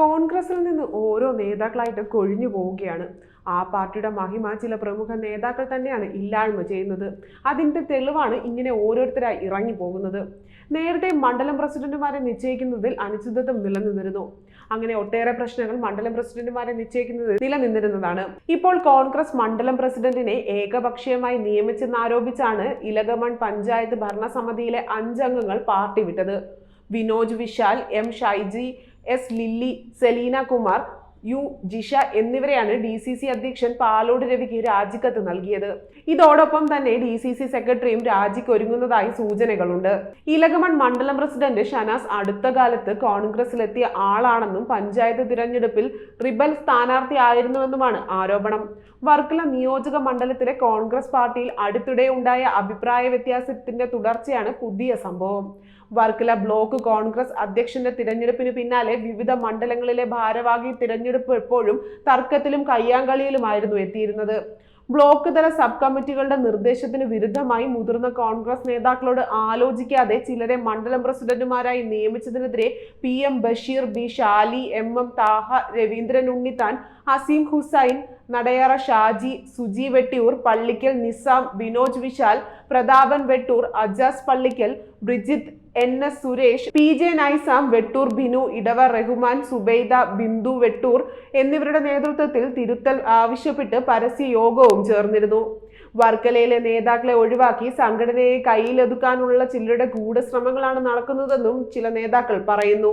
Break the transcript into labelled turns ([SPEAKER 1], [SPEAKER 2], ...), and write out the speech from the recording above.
[SPEAKER 1] കോൺഗ്രസിൽ നിന്ന് ഓരോ നേതാക്കളായിട്ട് കൊഴിഞ്ഞു പോവുകയാണ്. ആ പാർട്ടിയുടെ മഹിമ ചില പ്രമുഖ നേതാക്കൾ തന്നെയാണ് ഇല്ലായ്മ ചെയ്യുന്നത്. അതിന്റെ തെളിവാണ് ഇങ്ങനെ ഓരോരുത്തരായി ഇറങ്ങി പോകുന്നത്. നേരത്തെ മണ്ഡലം പ്രസിഡന്റുമാരെ നിശ്ചയിക്കുന്നതിൽ അനിശ്ചിതത്വം നിലനിന്നിരുന്നു. അങ്ങനെ ഒട്ടേറെ പ്രശ്നങ്ങൾ മണ്ഡലം പ്രസിഡന്റുമാരെ നിശ്ചയിക്കുന്നതിൽ നിലനിന്നിരുന്നതാണ്. ഇപ്പോൾ കോൺഗ്രസ് മണ്ഡലം പ്രസിഡന്റിനെ ഏകപക്ഷീയമായി നിയമിച്ചെന്നാരോപിച്ചാണ് ഇലകമൺ പഞ്ചായത്ത് ഭരണസമിതിയിലെ അഞ്ചംഗങ്ങൾ പാർട്ടി വിട്ടത്. Vinoj Vishal M Shaiji S Lilly Selina Kumar U Jisha എന്നിവരെയാണ് ഡി സി സി അധ്യക്ഷൻ പാലോട് രവിക്ക് രാജിക്കത്ത് നൽകിയത്. ഇതോടൊപ്പം തന്നെ ഡി സി സി സെക്രട്ടറിയും രാജിക്ക് ഒരുങ്ങുന്നതായി സൂചനകളുണ്ട്. ഇലകമൺ മണ്ഡലം പ്രസിഡന്റ് ഷനാസ് അടുത്ത കാലത്ത് കോൺഗ്രസിലെത്തിയ ആളാണെന്നും പഞ്ചായത്ത് തിരഞ്ഞെടുപ്പിൽ റിബൽ സ്ഥാനാർത്ഥിയായിരുന്നുവെന്നുമാണ് ആരോപണം. വർക്കല നിയോജക മണ്ഡലത്തിലെ കോൺഗ്രസ് പാർട്ടിയിൽ അടുത്തിടെ ഉണ്ടായ അഭിപ്രായ വ്യത്യാസത്തിന്റെ തുടർച്ചയാണ് പുതിയ സംഭവം. വർക്കല ബ്ലോക്ക് കോൺഗ്രസ് അധ്യക്ഷന്റെ തിരഞ്ഞെടുപ്പിന് പിന്നാലെ വിവിധ മണ്ഡലങ്ങളിലെ ഭാരവാഹി തിരഞ്ഞെടുപ്പ് എപ്പോഴും തർക്കത്തിലും കയ്യാങ്കളിയിലുമായിരുന്നു എത്തിയിരുന്നത്. ബ്ലോക്ക് തല സബ് കമ്മിറ്റികളുടെ നിർദ്ദേശത്തിന് വിരുദ്ധമായി മുതിർന്ന കോൺഗ്രസ് നേതാക്കളോട് ആലോചിക്കാതെ ചിലരെ മണ്ഡലം പ്രസിഡന്റുമാരായി നിയമിച്ചതിനെതിരെ P M Basheer B Shali M M Thaha Raveendran Unnithan Haseem Hussain Nadayara Shaji Suji Vettiyoor Pallickal Nizam Vinoj Vishal Prathapan Vettoor Ajas Pallickal Brijith N S Suresh P J Naizam Vettoor Binu Edava Rahman Subaida Bindu Vettoor എന്നിവരുടെ നേതൃത്വത്തിൽ തിരുത്തൽ ആവശ്യപ്പെട്ട് പരസ്യ യോഗവും ചേർന്നിരുന്നു. വർക്കലയിലെ നേതാക്കളെ ഒഴിവാക്കി സംഘടനയെ കയ്യിലൊതുക്കാനുള്ള ചിലരുടെ ഗൂഢശ്രമങ്ങളാണ് നടക്കുന്നതെന്നും ചില നേതാക്കൾ പറയുന്നു.